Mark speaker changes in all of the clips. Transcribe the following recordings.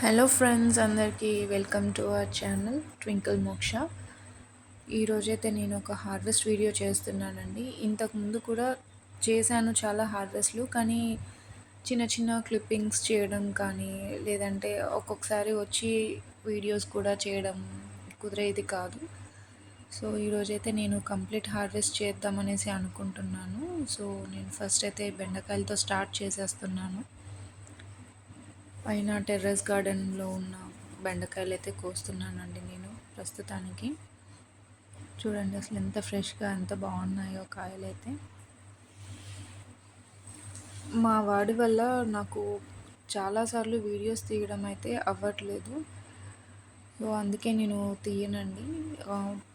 Speaker 1: Hello friends అందరికీ welcome to our channel Twinkle Moksha ఈరోజైతే నేను ఒక హార్వెస్ట్ వీడియో చేస్తున్నానండి. ఇంతకుముందు కూడా చేశాను చాలా హార్వెస్ట్లు కానీ చిన్న చిన్న క్లిప్పింగ్స్ చేయడం కానీ లేదంటే ఒక్కొక్కసారి వచ్చి వీడియోస్ కూడా చేయడం కుదిరేది కాదు. సో ఈరోజైతే నేను కంప్లీట్ హార్వెస్ట్ చేద్దామనేసి అనుకుంటున్నాను. సో నేను ఫస్ట్ అయితే బెండకాయలతో స్టార్ట్ చేసేస్తున్నాను. పైన టెర్రస్ గార్డెన్లో ఉన్న బెండకాయలు అయితే కోస్తున్నానండి నేను ప్రస్తుతానికి. చూడండి అసలు ఎంత ఫ్రెష్గా ఎంత బాగున్నాయో కాయలు అయితే మా వాడి వల్ల నాకు చాలాసార్లు వీడియోస్ తీయడం అయితే అవ్వట్లేదు. సో అందుకే నేను తీయనండి.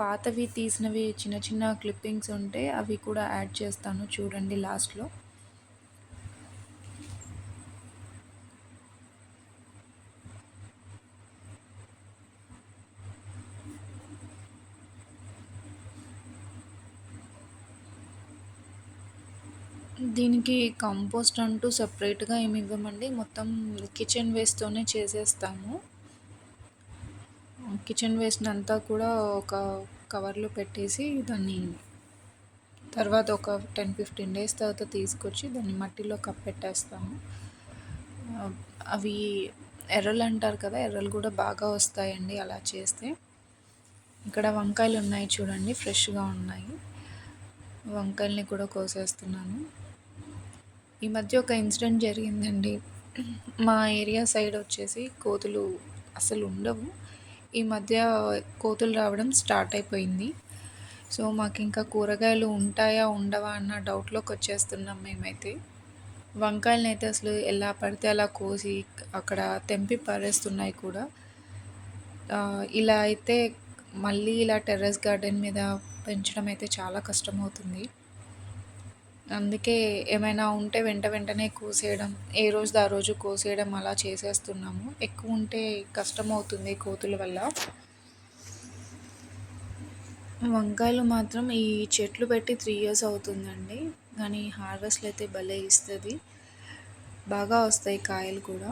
Speaker 1: పాతవి తీసినవి చిన్న చిన్న క్లిప్పింగ్స్ ఉంటే అవి కూడా యాడ్ చేస్తాను చూడండి లాస్ట్లో. దీనికి కంపోస్ట్ అంటూ సపరేట్గా ఏమి ఇవ్వమండి. మొత్తం కిచెన్ వేస్ట్తోనే చేసేస్తాము. కిచెన్ వేస్ట్ అంతా కూడా ఒక కవర్లో పెట్టేసి దాన్ని తర్వాత ఒక టెన్ ఫిఫ్టీన్ డేస్ తర్వాత తీసుకొచ్చి దాన్ని మట్టిలో కప్పెట్టేస్తాము. అవి ఎర్రలు అంటారు కదా ఎర్రలు కూడా బాగా వస్తాయండి అలా చేస్తే. ఇక్కడ వంకాయలు ఉన్నాయి చూడండి ఫ్రెష్గా ఉన్నాయి. వంకాయల్ని కూడా కోసేస్తున్నాను. ఈ మధ్య ఒక ఇన్సిడెంట్ జరిగిందండి. మా ఏరియా సైడ్ వచ్చేసి కోతులు అసలు ఉండవు. ఈ మధ్య కోతులు రావడం స్టార్ట్ అయిపోయింది. సో మాకు ఇంకా కూరగాయలు ఉంటాయా ఉండవా అన్న డౌట్లోకి వచ్చేస్తున్నాం మేమైతే. వంకాయలని అయితే అసలు ఎలా పడితే అలా కోసి అక్కడ తెంపి పారేస్తున్నాయి కూడా. ఇలా అయితే మళ్ళీ ఇలా టెర్రస్ గార్డెన్ మీద పెంచడం అయితే చాలా కష్టమవుతుంది. అందుకే ఏమైనా ఉంటే వెంట వెంటనే కోసేయడం ఏ రోజు ఆ రోజు కోసేయడం అలా చేసేస్తున్నాము. ఎక్కువ ఉంటే కష్టమవుతుంది కోతుల వల్ల. వంకాయలు మాత్రం ఈ చెట్లు పెట్టి త్రీ ఇయర్స్ అవుతుందండి. కానీ హార్వెస్ట్లు అయితే భలే ఇస్తుంది. బాగా వస్తాయి కాయలు కూడా.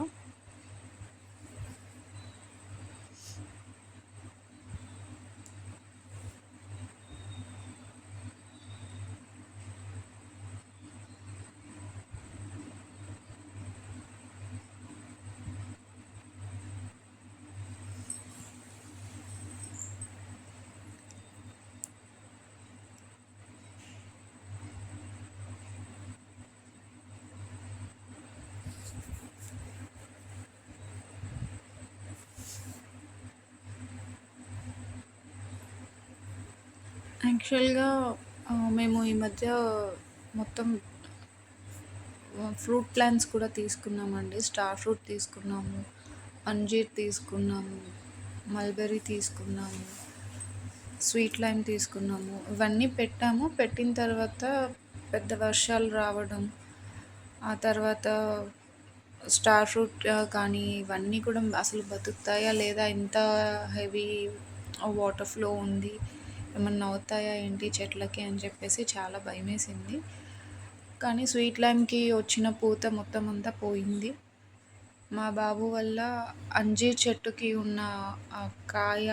Speaker 1: యాక్చువల్గా మేము ఈ మధ్య మొత్తం ఫ్రూట్ ప్లాంట్స్ కూడా తీసుకున్నామండి. స్టార్ ఫ్రూట్ తీసుకున్నాము అంజీర్ తీసుకున్నాము మల్బెర్రీ తీసుకున్నాము స్వీట్ లైమ్ తీసుకున్నాము. ఇవన్నీ పెట్టాము. పెట్టిన తర్వాత పెద్ద వర్షాలు రావడం ఆ తర్వాత స్టార్ ఫ్రూట్ కానీ ఇవన్నీ కూడా అసలు బతుకుతాయా లేదా ఇంత హెవీ వాటర్ ఫ్లో ఉంది. ఏమన్నా అవుతాయా ఏంటి చెట్లకి అని చెప్పేసి చాలా భయమేసింది. కానీ స్వీట్ లైమ్కి వచ్చిన పూత మొత్తం అంతా పోయింది. మా బాబు వల్ల అంజీర్ చెట్టుకి ఉన్న ఆ కాయ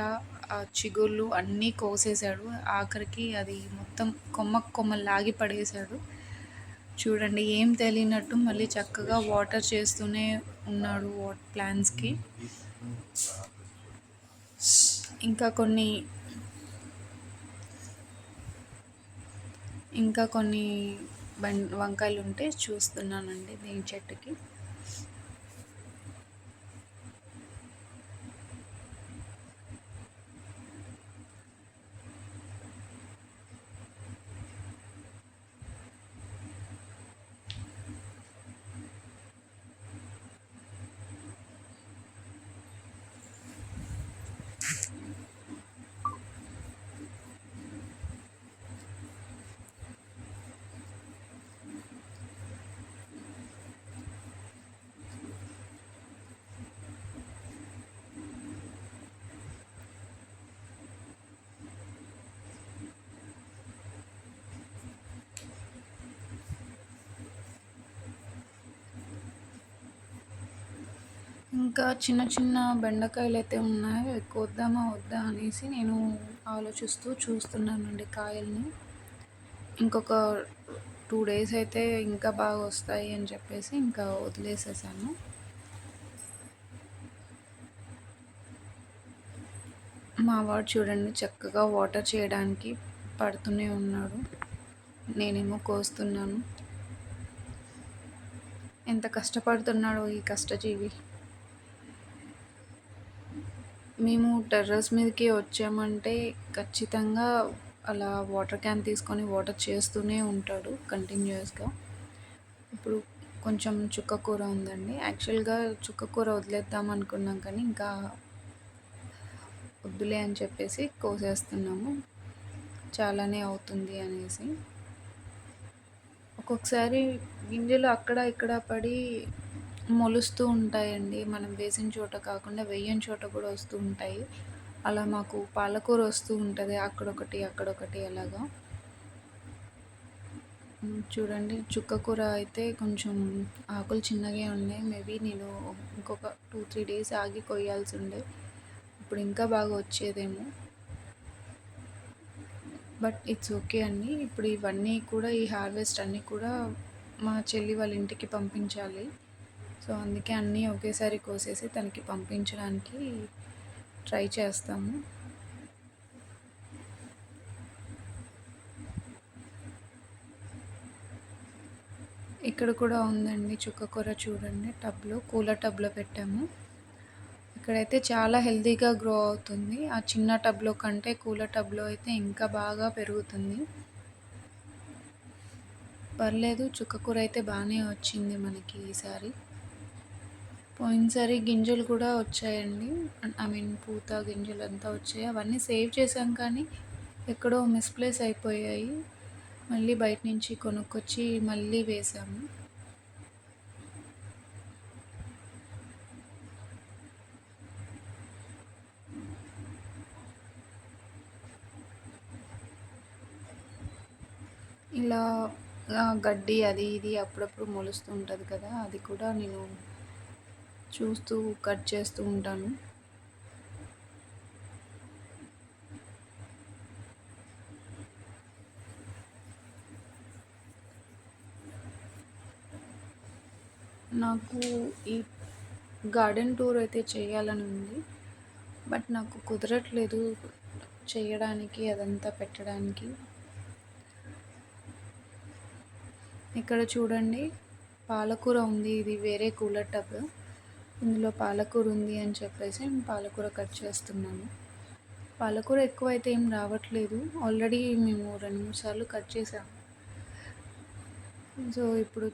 Speaker 1: ఆ చిగుళ్ళు అన్నీ కోసేశాడు. ఆఖరికి అది మొత్తం కొమ్మ కొమ్మ లాగి పడేశాడు. చూడండి ఏం తెలియనట్టు మళ్ళీ చక్కగా వాటర్ చేస్తూనే ఉన్నాడు ప్లాంట్స్కి. ఇంకా కొన్ని ఇంకా కొన్ని బం వంకాయలు ఉంటే చూస్తున్నానండి దీని చెట్టుకి. ఇంకా చిన్న చిన్న బెండకాయలు అయితే ఉన్నాయో. ఎక్కువ వద్దామా వద్దా అనేసి నేను ఆలోచిస్తూ చూస్తున్నానండి కాయల్ని. ఇంకొక టూ డేస్ అయితే ఇంకా బాగా వస్తాయి అని చెప్పేసి ఇంకా వదిలేసేసాను. మా వాడు చూడండి చక్కగా వాటర్ చేయడానికి పడుతూనే ఉన్నాడు. నేనేమో కోస్తున్నాను. ఎంత కష్టపడుతున్నాడో ఈ కష్టజీవి. మేము టెర్రస్ మీదకి వచ్చామంటే ఖచ్చితంగా అలా వాటర్ క్యాన్ తీసుకొని వాటర్ చేస్తూనే ఉంటాడు కంటిన్యూస్గా ఇప్పుడు కొంచెం చుక్క కూర ఉందండి. యాక్చువల్గా చుక్క కూర వదిలేద్దాం అనుకున్నాం కానీ ఇంకా వద్దులే అని చెప్పేసి కోసేస్తున్నాము. చాలానే అవుతుంది అనేసి. ఒక్కొక్కసారి గింజలు అక్కడ ఇక్కడ పడి మొలుస్తూ ఉంటాయండి. మనం వేసిన చోట కాకుండా వేయని చోట కూడా వస్తూ ఉంటాయి. అలా మాకు పాలకూర వస్తూ ఉంటుంది. అక్కడొకటి అక్కడొకటి అలాగా. చూడండి. చుక్క కూర అయితే కొంచెం ఆకులు చిన్నగా ఉన్నాయి. మేబీ నేను ఇంకొక టూ త్రీ డేస్ ఆగి కొయ్యాల్సి ఉండే. ఇప్పుడు ఇంకా బాగా వచ్చేదేమో. బట్ ఇట్స్ ఓకే అండి. ఇప్పుడు ఇవన్నీ కూడా ఈ హార్వెస్ట్ అన్నీ కూడా మా చెల్లి వాళ్ళ ఇంటికి పంపించాలి. సో అందుకే అన్నీ ఒకేసారి కోసేసి తనకి పంపించడానికి ట్రై చేస్తాము. ఇక్కడ కూడా ఉందండి చుక్క కూర చూడండి టబ్లో కూలర్ టబ్లో పెట్టాము. ఇక్కడైతే చాలా హెల్తీగా గ్రో అవుతుంది. ఆ చిన్న టబ్లో కంటే కూలర్ టబ్లో అయితే ఇంకా బాగా పెరుగుతుంది. పర్లేదు చుక్కకూర అయితే బాగానే వచ్చింది మనకి ఈసారి. పోయినసారి గింజలు కూడా వచ్చాయండి. ఐ మీన్ పూత గింజలు అంతా వచ్చాయి. అవన్నీ సేవ్ చేశాం కానీ ఎక్కడో మిస్ప్లేస్ అయిపోయాయి. మళ్ళీ బయట నుంచి కొనుక్కొచ్చి మళ్ళీ వేసాము. ఇలా గడ్డి అది ఇది అప్పుడప్పుడు మొలుస్తూ ఉంటుంది కదా అది కూడా నేను చూస్తూ కట్ చేస్తూ ఉంటాను. నాకు ఈ గార్డెన్ టూర్ అయితే చేయాలని ఉంది. బట్ నాకు కుదరట్లేదు చేయడానికి అదంతా పెట్టడానికి. ఇక్కడ చూడండి పాలకూర ఉంది. ఇది వేరే కూలర్ టబ్. ఇందులో పాలకూర ఉంది అని చెప్పేసి పాలకూర కట్ చేస్తున్నాను. పాలకూర ఎక్కువ అయితే ఏం రావట్లేదు. ఆల్రెడీ మేము రెండు మూడు సార్లు కట్ చేసాము సో ఇప్పుడు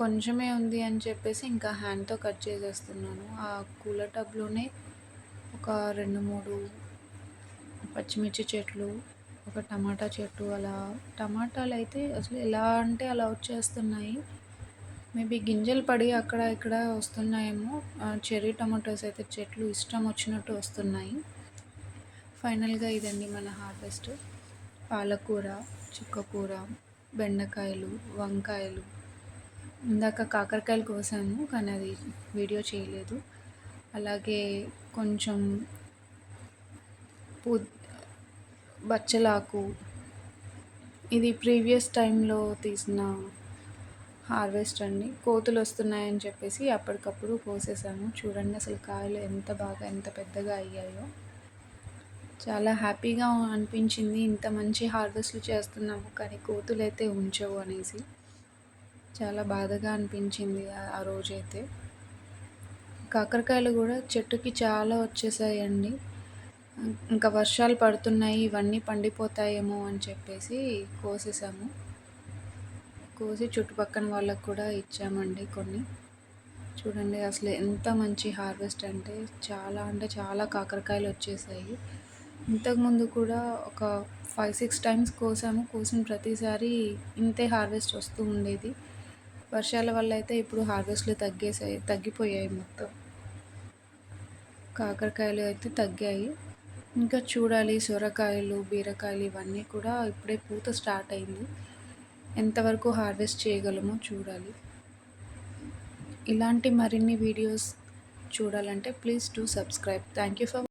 Speaker 1: కొంచెమే ఉంది అని చెప్పేసి ఇంకా హ్యాండ్తో కట్ చేసేస్తున్నాను. ఆ కూలర్ టబ్లోనే ఒక రెండు మూడు పచ్చిమిర్చి చెట్లు ఒక టమాటా చెట్టు అలా. టమాటాలు అయితే అసలు ఎలా అంటే అలా వచ్చేస్తున్నాయి. మేబీ గింజలు పడి అక్కడ ఇక్కడ వస్తున్నాయేమో. చెర్రీ టమాటోస్ అయితే చెట్లు ఇష్టం వచ్చినట్టు వస్తున్నాయి. ఫైనల్గా ఇదండి మన హార్వెస్ట్. పాలకూర చుక్కకూర బెండకాయలు వంకాయలు. ఇందాక కాకరకాయలు కోసాను కానీ అది వీడియో చేయలేదు. అలాగే కొంచెం పూ బచ్చలాకు. ఇది ప్రీవియస్ టైంలో తీసిన హార్వెస్ట్ అండి. కోతులు వస్తున్నాయని చెప్పేసి అప్పటికప్పుడు కోసేసాము. చూడండి అసలు కాయలు ఎంత బాగా ఎంత పెద్దగా అయ్యాయో. చాలా హ్యాపీగా అనిపించింది. ఇంత మంచి హార్వెస్ట్లు చేస్తున్నాము కానీ కోతులు అయితే ఉంచవు అనేసి. చాలా బాధగా అనిపించింది ఆ రోజైతే. కాకరకాయలు కూడా చెట్టుకి చాలా వచ్చేసాయండి. ఇంకా వర్షాలు పడుతున్నాయి ఇవన్నీ పండిపోతాయేమో అని చెప్పేసి కోసేసాము. కోసి చుట్టుపక్కన వాళ్ళకు కూడా ఇచ్చామండి కొన్ని. చూడండి అసలు ఎంత మంచి హార్వెస్ట్ అంటే చాలా అంటే చాలా కాకరకాయలు వచ్చేసాయి. ఇంతకుముందు కూడా ఒక ఫైవ్ సిక్స్ టైమ్స్ కోసాము. కోసిన ప్రతిసారి ఇంతే హార్వెస్ట్ వస్తూ ఉండేది. వర్షాల వల్ల అయితే ఇప్పుడు హార్వెస్ట్లు తగ్గేసాయి తగ్గిపోయాయి మొత్తం. కాకరకాయలు అయితే తగ్గాయి. ఇంకా చూడాలి సొరకాయలు బీరకాయలు ఇవన్నీ కూడా ఇప్పుడే పూత స్టార్ట్ అయింది. ఎంతవరకు హార్వెస్ట్ చేయగలమో చూడాలి. ఇలాంటి మరిన్ని వీడియోస్ చూడాలంటే please to subscribe. Thank you for